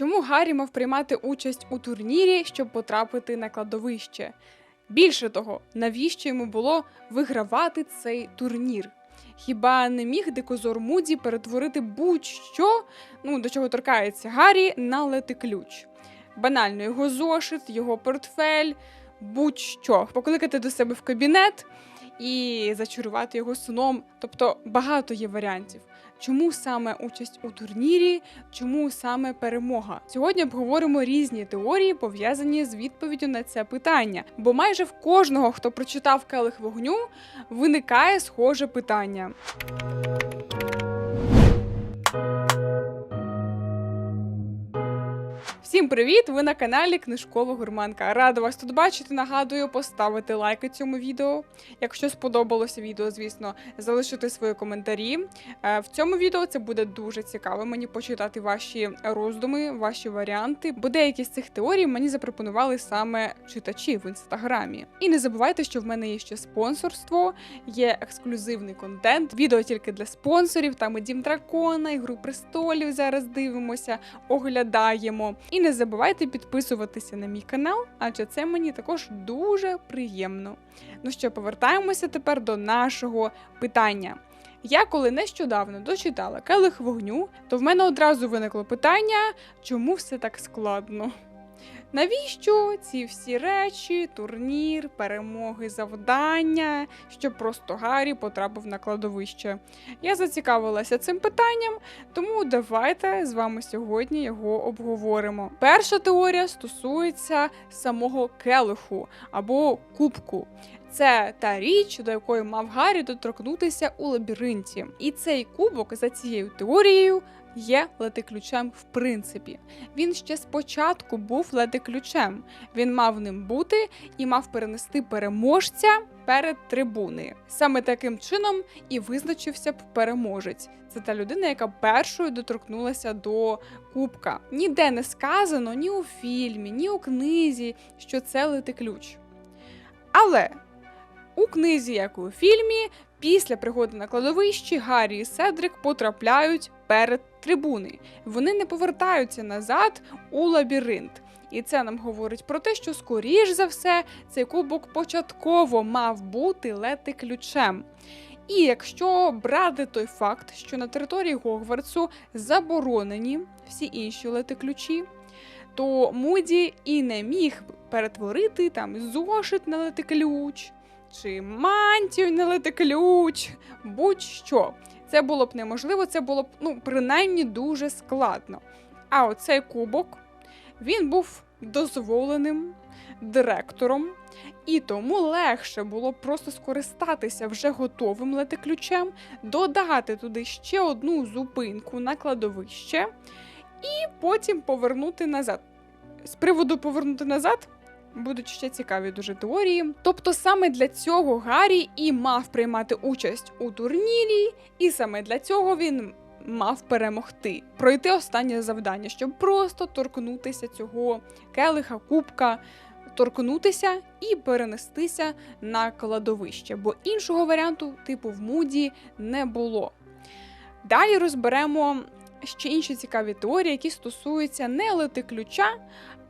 Чому Гаррі мав приймати участь у турнірі, щоб потрапити на кладовище? Більше того, навіщо йому було вигравати цей турнір? Хіба не міг дикозор Муді перетворити будь-що, ну до чого торкається Гаррі, на летиключ? Банально його зошит, його портфель, будь-що, покликати до себе в кабінет і зачарувати його сном. Тобто багато є варіантів. Чому саме участь у турнірі, чому саме перемога? Сьогодні обговоримо різні теорії, пов'язані з відповіддю на це питання. Бо майже в кожного, хто прочитав келих вогню, виникає схоже питання. Всім привіт! Ви на каналі Книжкова Гурманка. Рада вас тут бачити. Нагадую, поставити лайки цьому відео. Якщо сподобалося відео, звісно, залишити свої коментарі. Е, В цьому відео це буде дуже цікаво. Мені почитати ваші роздуми, ваші варіанти. Бо деякі з цих теорій мені запропонували саме читачі в інстаграмі. І не забувайте, що в мене є ще спонсорство, є ексклюзивний контент, відео тільки для спонсорів. Там і Дім Дракона, Ігру престолів зараз дивимося, оглядаємо. І не забувайте підписуватися на мій канал, адже це мені також дуже приємно. Ну що, повертаємося тепер до нашого питання. Я коли нещодавно дочитала келих вогню, то в мене одразу виникло питання, чому все так складно. Навіщо ці всі речі, турнір, перемоги, завдання, щоб просто Гаррі потрапив на кладовище? Я зацікавилася цим питанням, тому давайте з вами сьогодні його обговоримо. Перша теорія стосується самого келиху або кубку. Це та річ, до якої мав Гаррі доторкнутися у лабіринті. І цей кубок за цією теорією є летиключем в принципі. Він ще спочатку був летиключем. Він мав ним бути і мав перенести переможця перед трибуни. Саме таким чином і визначився б переможець. Це та людина, яка першою доторкнулася до кубка. Ніде не сказано ні у фільмі, ні у книзі, що це летиключ. Але у книзі, як у фільмі, після пригоди на кладовищі Гаррі і Седрик потрапляють перед трибуни. Вони не повертаються назад у лабіринт. І це нам говорить про те, що, скоріш за все, цей кубок початково мав бути лети ключем. І якщо брати той факт, що на території Гогвартсу заборонені всі інші лети ключі, то Муді і не міг перетворити там зошит на летиключ, чи мантію на летиключ, будь-що. Це було б неможливо, це було б ну, принаймні дуже складно. А оцей кубок він був дозволеним директором, і тому легше було просто скористатися вже готовим летиключем, додати туди ще одну зупинку на кладовище і потім повернути назад. З приводу повернути назад. Будуть ще цікаві дуже теорії. Тобто саме для цього Гаррі і мав приймати участь у турнірі, і саме для цього він мав перемогти, пройти останнє завдання, щоб просто торкнутися цього келиха, кубка, торкнутися і перенестися на кладовище, бо іншого варіанту, типу в Муді, не було. Далі розберемо ще інші цікаві теорії, які стосуються не лети ключа,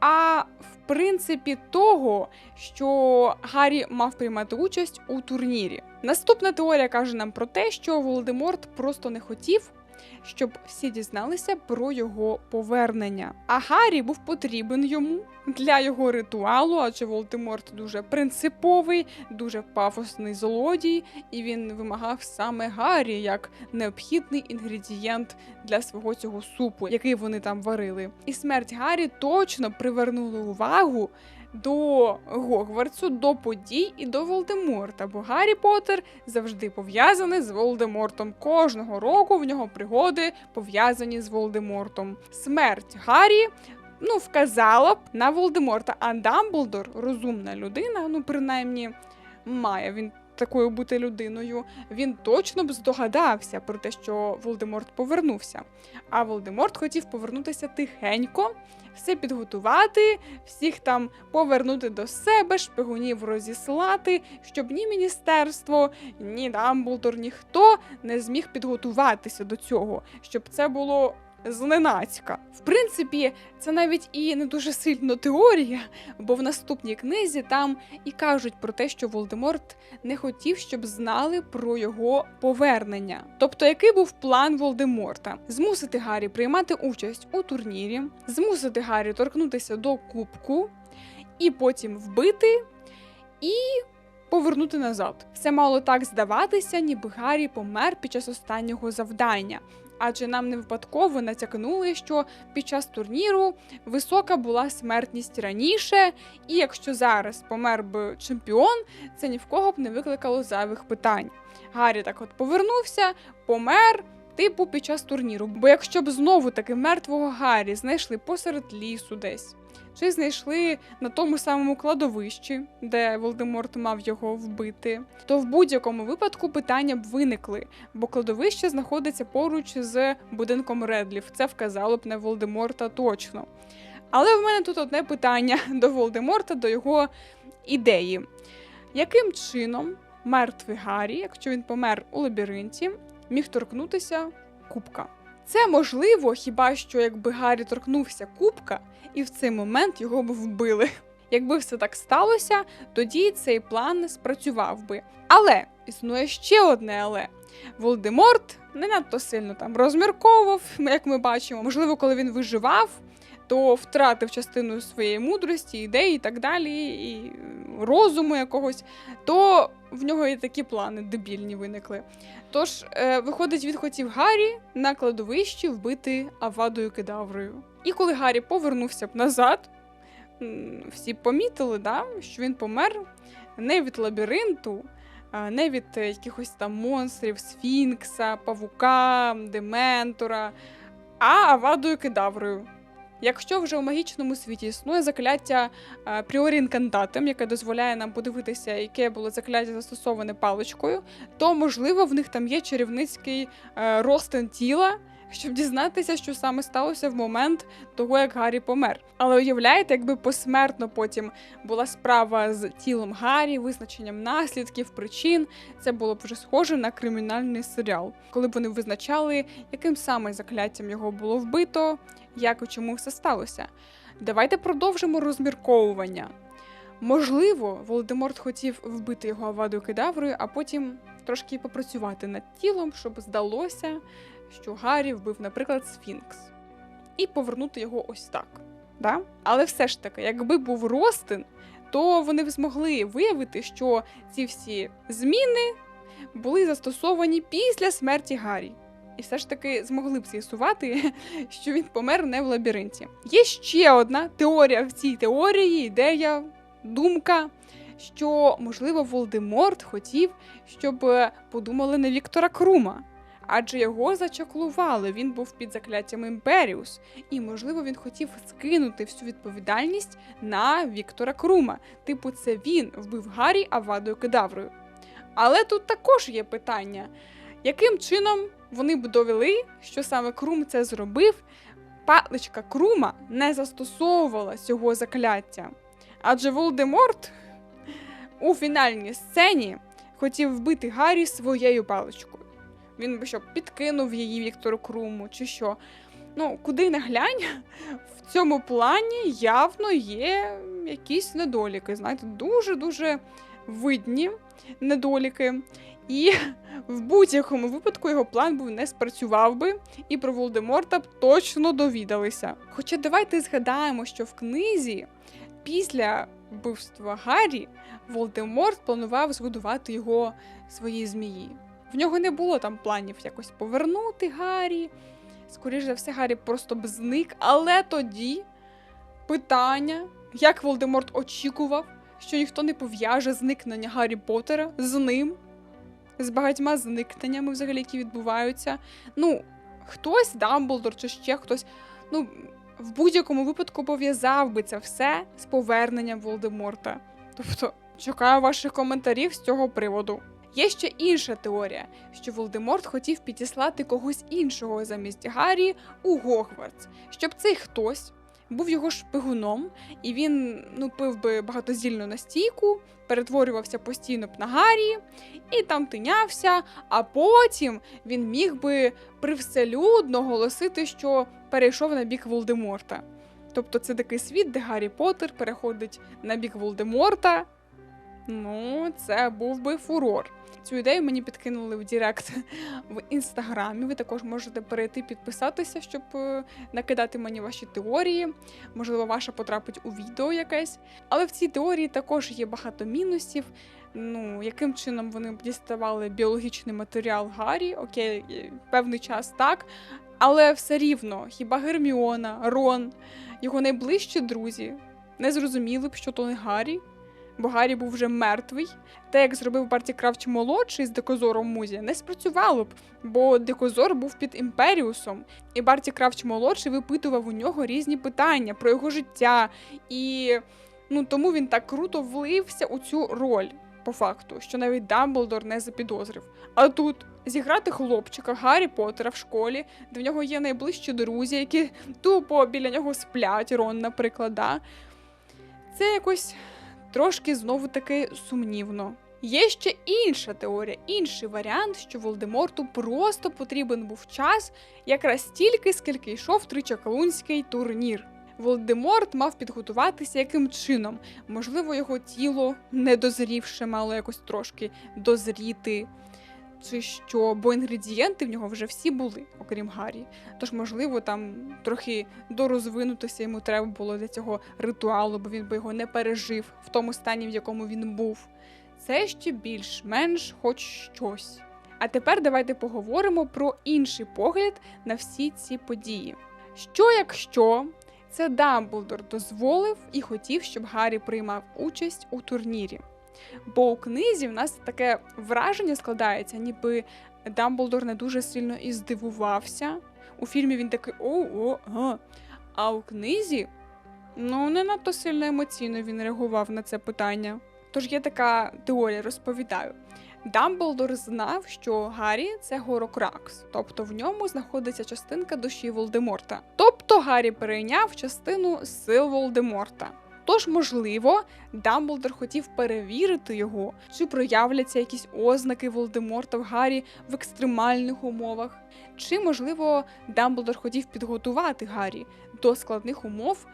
а в принципі того, що Гаррі мав приймати участь у турнірі. Наступна теорія каже нам про те, що Володиморт просто не хотів. Щоб всі дізналися про його повернення. А Гаррі був потрібен йому для його ритуалу, адже Волдеморт дуже принциповий, дуже пафосний злодій, і він вимагав саме Гаррі як необхідний інгредієнт для свого цього супу, який вони там варили. І смерть Гаррі точно привернула увагу до Гогвартсу, до подій і до Волдеморта, бо Гаррі Поттер завжди пов'язаний з Волдемортом. Кожного року в нього пригоди пов'язані з Волдемортом. Смерть Гаррі. Ну, вказала б на Волдеморта, а Дамблдор розумна людина, ну принаймні має він такою бути людиною. Він точно б здогадався про те, що Волдеморт повернувся. А Волдеморт хотів повернутися тихенько, все підготувати, всіх там повернути до себе, шпигунів розіслати, щоб ні міністерство, ні Дамблдор, ніхто не зміг підготуватися до цього, щоб це було зненацька. В принципі, це навіть і не дуже сильно теорія, бо в наступній книзі там і кажуть про те, що Волдеморт не хотів, щоб знали про його повернення. Тобто, який був план Волдеморта? Змусити Гаррі приймати участь у турнірі, змусити Гаррі торкнутися до кубку, і потім вбити і повернути назад. Все мало так здаватися, ніби Гаррі помер під час останнього завдання. Адже нам не випадково натякнули, що під час турніру висока була смертність раніше, і якщо зараз помер би чемпіон, це ні в кого б не викликало зайвих питань. Гаррі так от повернувся, помер. Типу під час турніру. Бо якщо б знову таки мертвого Гаррі знайшли посеред лісу десь, чи знайшли на тому самому кладовищі, де Волдеморт мав його вбити, то в будь-якому випадку питання б виникли, бо кладовище знаходиться поруч з будинком Редлів. Це вказало б на Волдеморта точно. Але в мене тут одне питання до Волдеморта, до його ідеї. Яким чином мертвий Гаррі, якщо він помер у лабіринті, міг торкнутися кубка? Це можливо, хіба що якби Гаррі торкнувся кубка, і в цей момент його б вбили. Якби все так сталося, тоді цей план спрацював би. Але існує ще одне але. Волдеморт не надто сильно там розмірковував, як ми бачимо. Можливо, коли він виживав, то втратив частину своєї мудрості, ідей і так далі, і розуму якогось, то в нього і такі плани дебільні виникли. Тож, е, виходить, він хотів Гаррі на кладовищі вбити Авадою кедаврою. І коли Гаррі повернувся б назад, всі помітили, да, що він помер не від лабіринту, а не від е, якихось там монстрів, сфінкса, павука, дементора, а Авадою кедаврою. Якщо вже у магічному світі існує закляття е, пріорі яке дозволяє нам подивитися, яке було закляття застосоване паличкою, то можливо в них там є чарівницький е, розтин тіла, щоб дізнатися, що саме сталося в момент того, як Гаррі помер. Але уявляєте, якби посмертно потім була справа з тілом Гаррі, визначенням наслідків, причин, це було б вже схоже на кримінальний серіал, коли б вони визначали, яким саме закляттям його було вбито, як і чому все сталося. Давайте продовжимо розмірковування. Можливо, Володиморт хотів вбити його авадою кедаврою, а потім трошки попрацювати над тілом, щоб здалося, що Гаррі вбив, наприклад, Сфінкс, і повернути його ось так. Да? Але все ж таки, якби був Ростин, то вони б змогли виявити, що ці всі зміни були застосовані після смерті Гаррі. І все ж таки змогли б з'ясувати, що він помер не в лабіринті. Є ще одна теорія в цій теорії, ідея, думка, що, можливо, Волдеморт хотів, щоб е, подумали на Віктора Крума. Адже його зачаклували, він був під закляттям Імперіус, і, можливо, він хотів скинути всю відповідальність на Віктора Крума. Типу, це він вбив Гаррі Авадою Кедаврою. Але тут також є питання, яким чином вони б довели, що саме Крум це зробив, паличка Крума не застосовувала цього закляття. Адже Волдеморт у фінальній сцені хотів вбити Гаррі своєю паличкою. Він би що підкинув її Віктору Круму, чи що. Ну, куди не глянь, в цьому плані явно є якісь недоліки. Знаєте, дуже-дуже видні недоліки. І в будь-якому випадку його план був не спрацював би, і про Волдеморта б точно довідалися. Хоча давайте згадаємо, що в книзі після вбивства Гаррі Волдеморт планував згодувати його своїй змії. В нього не було там планів якось повернути Гаррі. Скоріше за все, Гаррі просто б зник. Але тоді питання, як Волдеморт очікував, що ніхто не пов'яже зникнення Гаррі Поттера з ним, з багатьма зникненнями, взагалі, які відбуваються. Ну, хтось, Дамблдор чи ще хтось, ну, в будь-якому випадку пов'язав би це все з поверненням Волдеморта. Тобто, чекаю ваших коментарів з цього приводу. Є ще інша теорія, що Волдеморт хотів підіслати когось іншого замість Гаррі у Гогвартс, щоб цей хтось був його шпигуном, і він ну, пив би багатозільну настійку, перетворювався постійно б на Гаррі і там тинявся, а потім він міг би привселюдно голосити, що перейшов на бік Волдеморта. Тобто це такий світ, де Гаррі Поттер переходить на бік Волдеморта. Ну, це був би фурор. Цю ідею мені підкинули в Дірект в інстаграмі. Ви також можете перейти підписатися, щоб е, накидати мені ваші теорії. Можливо, ваша потрапить у відео якесь. Але в цій теорії також є багато мінусів. Ну, яким чином вони діставали біологічний матеріал Гаррі? Окей, е, певний час так. Але все рівно, хіба Герміона, Рон, його найближчі друзі не зрозуміли б, що то не Гаррі, бо Гаррі був вже мертвий. Те, як зробив Барті Кравч молодший з дикозором Музі, не спрацювало б, бо дикозор був під імперіусом, і Барті Кравч молодший випитував у нього різні питання про його життя, і ну тому він так круто влився у цю роль. По факту, що навіть Дамблдор не запідозрив. А тут зіграти хлопчика Гаррі Поттера в школі, де в нього є найближчі друзі, які тупо біля нього сплять, Рон, наприклад. Да? Це якось трошки знову таки сумнівно. Є ще інша теорія, інший варіант, що Волдеморту просто потрібен був час якраз стільки, скільки йшов тричаклунський турнір. Волдеморт мав підготуватися яким чином? Можливо, його тіло недозрівше мало якось трошки дозріти, чи що, бо інгредієнти в нього вже всі були, окрім Гаррі. Тож, можливо, там трохи дорозвинутися йому треба було для цього ритуалу, бо він би його не пережив в тому стані, в якому він був. Це ще більш-менш хоч щось. А тепер давайте поговоримо про інший погляд на всі ці події. Що якщо це Дамблдор дозволив і хотів, щоб Гаррі приймав участь у турнірі? Бо у книзі в нас таке враження складається, ніби Дамблдор не дуже сильно і здивувався. У фільмі він такий о-о, га. А у книзі ну не надто сильно емоційно він реагував на це питання. Тож є така теорія, розповідаю. Дамблдор знав, що Гаррі це Горокракс, тобто в ньому знаходиться частинка душі Волдеморта. Тобто Гаррі перейняв частину сил Волдеморта. Тож, можливо, Дамблдор хотів перевірити його, чи проявляться якісь ознаки Волдеморта в Гаррі в екстремальних умовах, чи, можливо, Дамблдор хотів підготувати Гаррі до складних умов,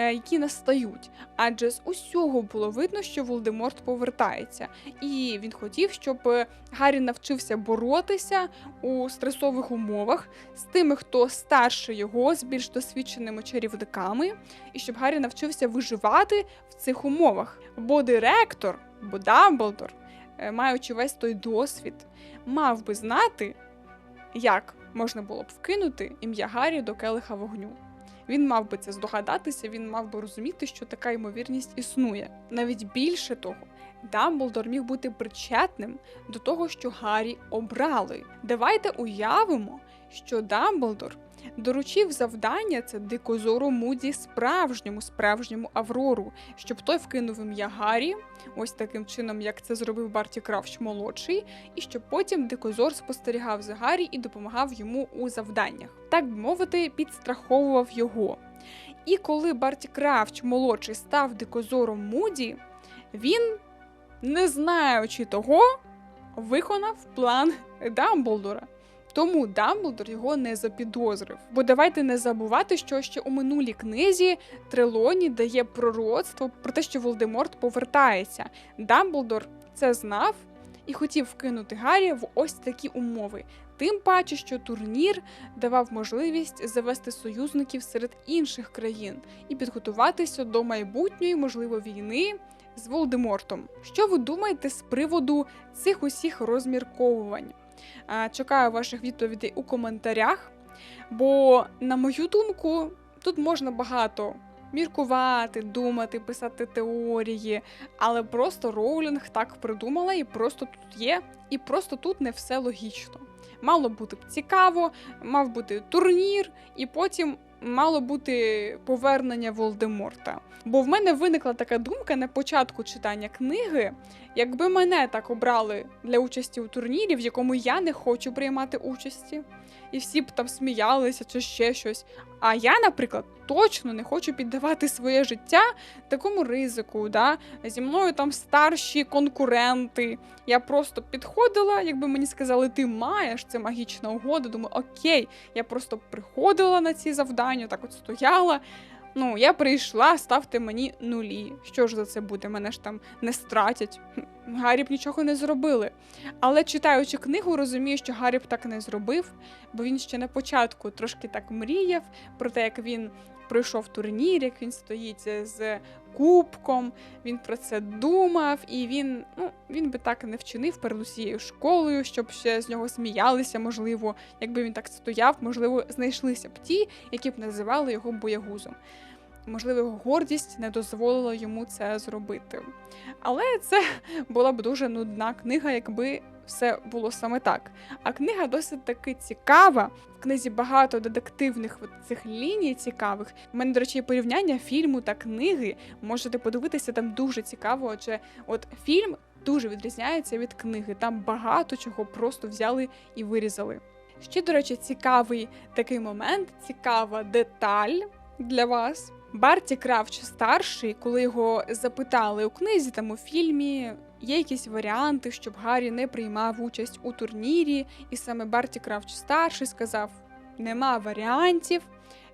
які настають. Адже з усього було видно, що Волдеморт повертається, і він хотів, щоб е, Гаррі навчився боротися у стресових умовах з тими, хто старше його, з більш досвідченими чарівниками, і щоб Гаррі навчився виживати в цих умовах. Бо директор, бо Дамблдор, е, маючи весь той досвід, мав би знати, як можна було б вкинути ім'я Гаррі до келиха вогню. Він мав би це здогадатися, він мав би розуміти, що така ймовірність існує. Навіть більше того, Дамблдор міг бути причетним до того, що Гаррі обрали. Давайте уявимо, що Дамблдор доручив завдання це дикозору Муді справжньому, справжньому Аврору, щоб той вкинув ім'я Гаррі, ось таким чином, як це зробив Барті Кравч молодший, і щоб потім дикозор спостерігав за Гаррі і допомагав йому у завданнях. Так би мовити, підстраховував його. І коли Барті Кравч молодший став дикозором Муді, він, не знаючи того, виконав план Дамблдора. Тому Дамблдор його не запідозрив. Бо давайте не забувати, що ще у минулій книзі Трелоні дає пророцтво про те, що Волдеморт повертається. Дамблдор це знав і хотів вкинути Гаррі в ось такі умови. Тим паче, що турнір давав можливість завести союзників серед інших країн і підготуватися до майбутньої, можливо, війни з Волдемортом. Що ви думаєте з приводу цих усіх розмірковувань? Е, Чекаю ваших відповідей у коментарях. Бо, на мою думку, тут можна багато міркувати, думати, писати теорії, але просто Роулінг так придумала і просто тут є, і просто тут не все логічно. Мало бути цікаво, мав бути турнір, і потім мало бути повернення Волдеморта. Бо в мене виникла така думка на початку читання книги, якби мене так обрали для участі у турнірі, в якому я не хочу приймати участі, і всі б там сміялися чи ще щось. А я, наприклад, точно не хочу піддавати своє життя такому ризику. Да? Зі мною там старші конкуренти. Я просто підходила, якби мені сказали, ти маєш це магічна угода. Думаю, окей, я просто приходила на ці завдання, так от стояла. Ну, я прийшла, ставте мені нулі. Що ж за це буде? Мене ж там не стратять. Хм, Гаррі б нічого не зробили. Але читаючи книгу, розумію, що Гаррі б так не зробив, бо він ще на початку трошки так мріяв про те, як він пройшов турнір, як він стоїть з кубком, він про це думав, і він, ну, він би так не вчинив перед усією школою, щоб ще з нього сміялися, можливо, якби він так стояв, можливо, знайшлися б ті, які б називали його боягузом. Можливо, його гордість не дозволила йому це зробити. Але це була б дуже нудна книга, якби все було саме так. А книга досить таки цікава. В книзі багато детективних цих ліній цікавих. У мене, до речі, порівняння фільму та книги. Можете подивитися там дуже цікаво, адже от фільм дуже відрізняється від книги. Там багато чого просто взяли і вирізали. Ще, до речі, цікавий такий момент, цікава деталь для вас. Барті Кравч старший, коли його запитали у книзі там у фільмі, є якісь варіанти, щоб Гаррі не приймав участь у турнірі, і саме Барті Кравч старший сказав: нема варіантів.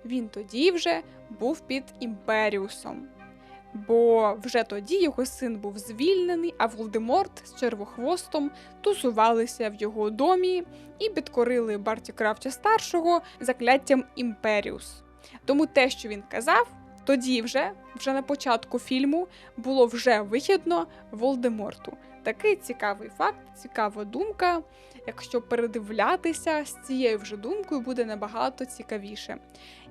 Він тоді вже був під імперіусом. Бо вже тоді його син був звільнений, а Волдеморт з червохвостом тусувалися в його домі і підкорили Барті Кравча старшого закляттям Імперіус. Тому те, що він казав, тоді вже, вже на початку фільму, було вже вигідно Волдеморту. Такий цікавий факт, цікава думка. Якщо передивлятися з цією вже думкою, буде набагато цікавіше.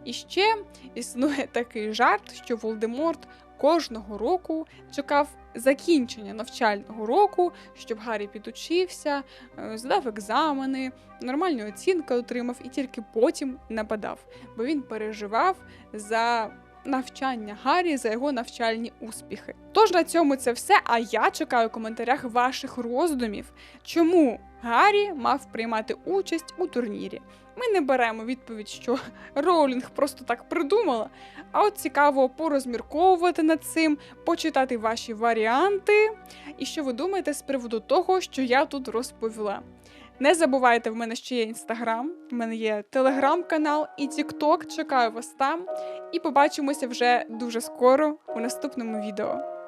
І ще існує такий жарт, що Волдеморт кожного року чекав закінчення навчального року, щоб Гаррі підучився, е, здав екзамени, нормальні оцінки отримав і тільки потім нападав, бо він переживав за навчання Гаррі, за його навчальні успіхи. Тож на цьому це все. А я чекаю в коментарях ваших роздумів, чому Гаррі мав приймати участь у турнірі. Ми не беремо відповідь, що Роулінг просто так придумала. А от цікаво порозмірковувати над цим, почитати ваші варіанти. І що ви думаєте з приводу того, що я тут розповіла. Не забувайте, в мене ще є інстаграм, в мене є телеграм-канал і Тікток. Чекаю вас там. І побачимося вже дуже скоро у наступному відео.